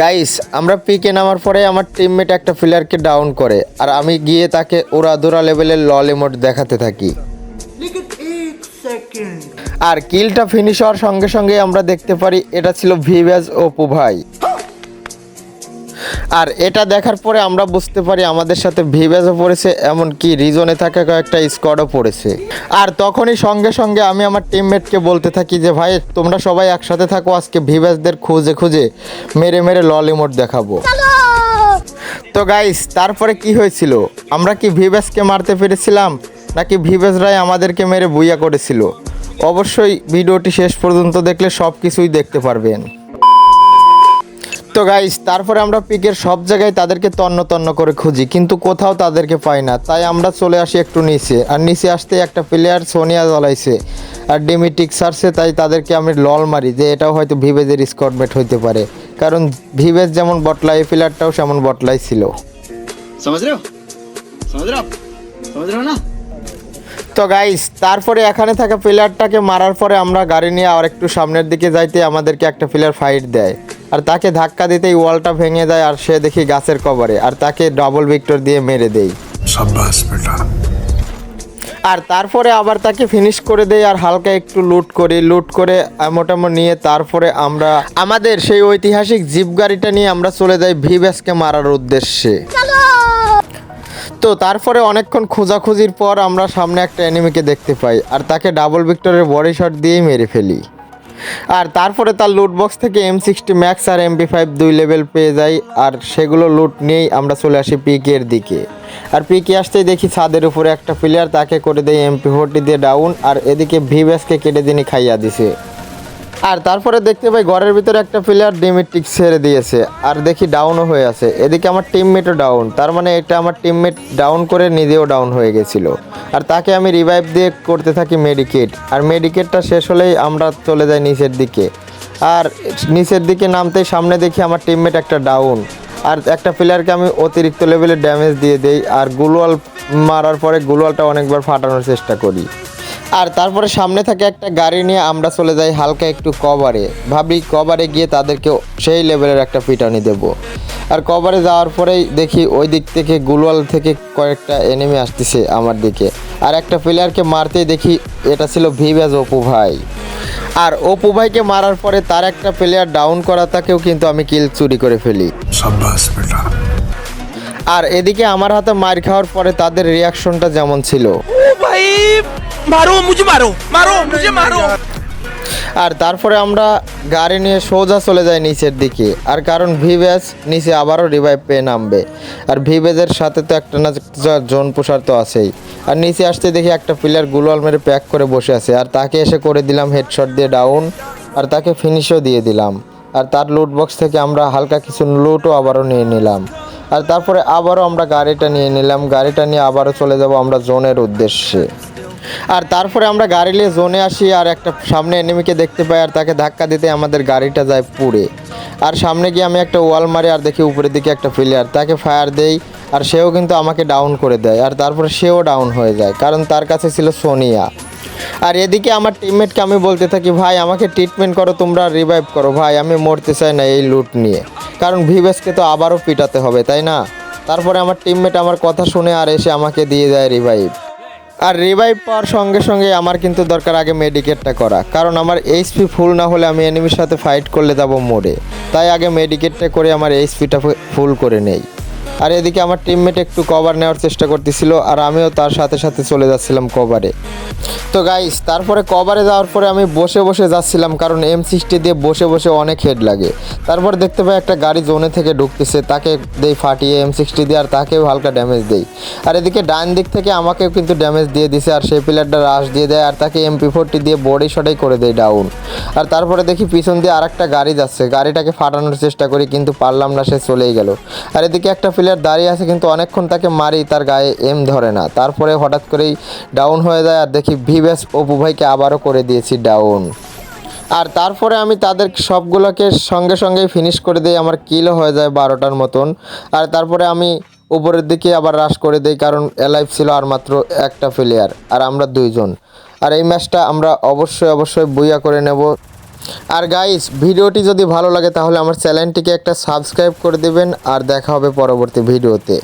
Guys আমরা পিকে নামার পরে আমার টিমমেট একটা প্লেয়ারকে ডাউন করে আর আমি গিয়ে তাকে ওরাদোরা লেভেলের লল ইমোট দেখাতে থাকি। আর কিলটা ফিনিশ হওয়ার সঙ্গে সঙ্গে আমরা দেখতে পারি এটা ছিল ভিভ্যাজ অপু ভাই আর এটা দেখার পরে আমরা বুঝতে পারি আমাদের সাথে ভিভ্যাজও পড়েছে, এমনকি রিজনে থাকা কয়েকটা স্কোয়াডও পড়েছে। আর তখনই সঙ্গে সঙ্গে আমি আমার টিমমেটকে বলতে থাকি যে, ভাই, তোমরা সবাই একসাথে থাকো, আজকে ভিভ্যাজদের খুঁজে খুঁজে মেরে মেরে লল ইমোট দেখাবো। তো গাইস তারপরে কি হয়েছিল? আমরা কি ভিভ্যাজকে মারতে পেরেছিলাম, নাকি ভিভ্যাজরাই আমাদেরকে মেরে বুইয়া করেছিল? অবশ্যই ভিডিওটি শেষ পর্যন্ত দেখলে সব কিছুই দেখতে পারবেন। তো গাইস তারপরে আমরা পিকের সব জায়গায় তাদেরকে তন্ন তন্ন করে খুঁজি কিন্তু কোথাও তাদেরকে পাই না। তাই আমরা চলে আসি একটু নিচে। আর নিচে আসতে একটা প্লেয়ার সোনিয়া জ্বলাইছে আর ডিমিটিক সারছে তাই তাদেরকে আমি লল মারি যে এটাও হয়তো ভিভেজের স্কটমেট হইতে পারে। কারণ ভিভেজ যেমন বটলাই এই প্লেয়ারটাও সেমন বটলাই ছিল। তো গাইস তারপরে এখানে থাকা প্লেয়ারটাকে মারার পরে আমরা গাড়ি নিয়ে আর একটু সামনের দিকে যাইতে আমাদেরকে একটা প্লেয়ার ফাইট দেয়। আর তাকে ধাক্কা দিতেই ওয়ালটা ভেঙে দেয় আর সে দেখি গাছের কবরে আর তাকে ডাবল ভিক্টর দিয়ে মেরে দেই। আর তারপরে আবার তাকে ফিনিশ করে দেই আর হালকা একটু লুট করি লুট করে মোটামুটি নিয়ে তারপরে আমরা আমাদের সেই ঐতিহাসিক জিপ গাড়িটা নিয়ে আমরা চলে যাই ভিভ্যাসকে মারার উদ্দেশ্যে। তো তারপরে অনেকক্ষণ খোঁজাখুঁজির পর আমরা সামনে একটা এনিমিকে দেখতে পাই আর তাকে ডাবল ভিক্টরের বডি শট দিয়েই মেরে ফেলি। আর তারপরে তার লুট বক্স থেকে এম সিক্সটি ম্যাক্স আর এমপি ফাইভ দুই লেভেল পেয়ে যাই, আর সেগুলো লুট নিয়েই আমরা চলে আসি পিকের দিকে। আর পিকে আসতেই দেখি ছাদের উপরে একটা প্লেয়ার তাকে করে দেয় এমপি ফোরটি দিয়ে ডাউন আর এদিকে ভিভেসকে কেটে দিনই খাইয়া দিছে। আর তারপরে দেখতে পাই ঘরের ভিতরে একটা প্লেয়ার ডিমিট্রিক ছেড়ে দিয়েছে। আর দেখি ডাউনও হয়ে আছে। এদিকে আমার টিমমেটও ডাউন তার মানে এটা আমার টিমমেট ডাউন করে নিজেও ডাউন হয়ে গেছিল। আর তাকে আমি রিভাইভ দিয়ে করতে থাকি মেডিকেট আর মেডিকেটটা শেষ হলেই আমরা চলে যাই নিচের দিকে। আর নিচের দিকে নামতেই সামনে দেখি আমার টিমমেট একটা ডাউন আর একটা প্লেয়ারকে আমি অতিরিক্ত লেভেলের ড্যামেজ দিয়ে দেই। আর গুলওয়াল মারার পরে গুলওয়ালটা অনেকবার ফাটানোর চেষ্টা করি। আর তারপরে সামনে থাকে একটা গাড়ি নিয়ে আমরা চলে যাই হালকা একটু কভারে। ভাবি কভারে গিয়ে তাদেরকে সেই লেভেলের একটা পিটানি দেব। আর কভারে যাওয়ার পরেই দেখি ওই দিক থেকে গুলওয়াল থেকে কয়েকটা এনিমি আসতেছে আমার দিকে। আর একটা প্লেয়ারকে মারতেই দেখি এটা ছিল ভিভ্যাজ অপু ভাই। আর অপু ভাইকে মারার পরে তার একটা প্লেয়ার ডাউন করা তাকেও কিন্তু আমি কিল চুরি করে ফেলি। আর এদিকে আমার হাতে মার খাওয়ার পরে তাদের রিয়াকশনটা যেমন ছিল। ভাই মারো মুঝে মারো মারো মুঝে মারো। আর তারপরে আমরা গাড়ি নিয়ে সোজা চলে যাই নিচের দিকে। আর কারণ ভিভেজ নিচে আবারও রিভাইভ পেয়ে নামবে। আর ভিভেজের সাথে তো একটা না জোন পোষার তো আছেই। আর নিচে আসতে দেখি একটা প্লেয়ার গুলোয়াল মেরে প্যাক করে বসে আছে। আর তাকে এসে করে দিলাম হেডশট দিয়ে ডাউন আর তাকে ফিনিশও দিয়ে দিলাম। আর তার লুট বক্স থেকে আমরা হালকা কিছু লুটও আবারও নিয়ে নিলাম। আর তারপরে আবারও আমরা গাড়িটা নিয়ে নিলাম। গাড়িটা নিয়ে আবারও চলে যাব আমরা জোনের উদ্দেশ্যে। আর তারপরে আমরা গাড়ি নিয়ে জোনে আসি আর একটা সামনে এনিমিকে দেখতে পাই আর তাকে ধাক্কা দিতে আমাদের গাড়িটা যায় পুড়ে। আর সামনে গিয়ে আমি একটা ওয়াল মারি আর দেখি উপরের দিকে একটা প্লেয়ার তাকে ফায়ার দেই আর সেও কিন্তু আমাকে ডাউন করে দেয় আর তারপরে সেও ডাউন হয়ে যায় কারণ তার কাছে ছিল সোনিয়া। আর এদিকে আমার টিমমেটকে আমি বলতে থাকি, ভাই, আমাকে ট্রিটমেন্ট করো, তোমরা রিভাইভ করো। ভাই, আমি মরতে চাই না এই লুট নিয়ে। কারণ ভিভেসকে তো আবারও পিটাতে হবে, তাই না? তারপরে আমার টিমমেট আমার কথা শুনে আর এসে আমাকে দিয়ে দেয় রিভাইভ আর রিভাইভ পাওয়ার সঙ্গে সঙ্গে আমার কিন্তু দরকার আগে মেডিকেটটা করা। কারণ আমার এইচপি ফুল না হলে আমি এনিমির সাথে ফাইট করলে যাব মোড়ে তাই আগে মেডিকেটটা করে আমার এইচপিটা ফুল করে নেই। আর এদিকে আমার টিমমেট একটু কভার নেওয়ার চেষ্টা করতেছিল আর আমিও তার সাথে সাথে চলে যাচ্ছিলাম কভারে তো গাইস তারপরে কভারে যাওয়ার পরে আমি বসে বসে যাচ্ছিলাম কারণ এম সিক্সটি দিয়ে বসে বসে অনেক হেড লাগে। তারপর দেখতে পাই একটা গাড়ি জোনে থেকে ঢুকতেছে, তাকে দেই ফাটিয়ে এম সিক্সটি দিয়ে আর তাকেও হালকা ড্যামেজ দেই। আর এদিকে ডান দিক থেকে আমাকেও কিন্তু ড্যামেজ দিয়ে দিছে আর সেই প্লেয়ারটা রাশ দিয়ে দেয় আর তাকে এমপি ফোরটি দিয়ে বডি শটাই করে দেয় ডাউন আর তারপরে দেখি পিছন দিয়ে আরেকটা গাড়ি যাচ্ছে, গাড়িটাকে ফাটানোর চেষ্টা করি কিন্তু পারলাম না, সে চলেই গেল। আর এদিকে একটা প্লেয়ার দাঁড়িয়ে আছে, কিন্তু অনেকক্ষণ তাকে মারি তার গায়ে এম ধরে না। তারপরে হঠাৎ করেই ডাউন হয়ে যায় আর দেখি ভিভেস অপু ভাইকে আবারও করে দিয়েছি ডাউন। আর তারপরে আমি তাদের সবগুলোকে সঙ্গে সঙ্গে ফিনিশ করে দিই, আমার কিলও হয়ে যায় বারোটার মতন। আর তারপরে আমি উপরের দিকে আবার রাশ করে দিই, কারণ এলাইভ ছিল আর মাত্র একটা প্লেয়ার আর আমরা দুইজন। আর এই ম্যাচটা আমরা অবশ্যই অবশ্যই বুইয়া করে নেব। আর গাইস ভিডিওটি যদি ভালো লাগে তাহলে আমার চ্যানেলটিকে একটা সাবস্ক্রাইব করে দেবেন, আর দেখা হবে পরবর্তী ভিডিওতে।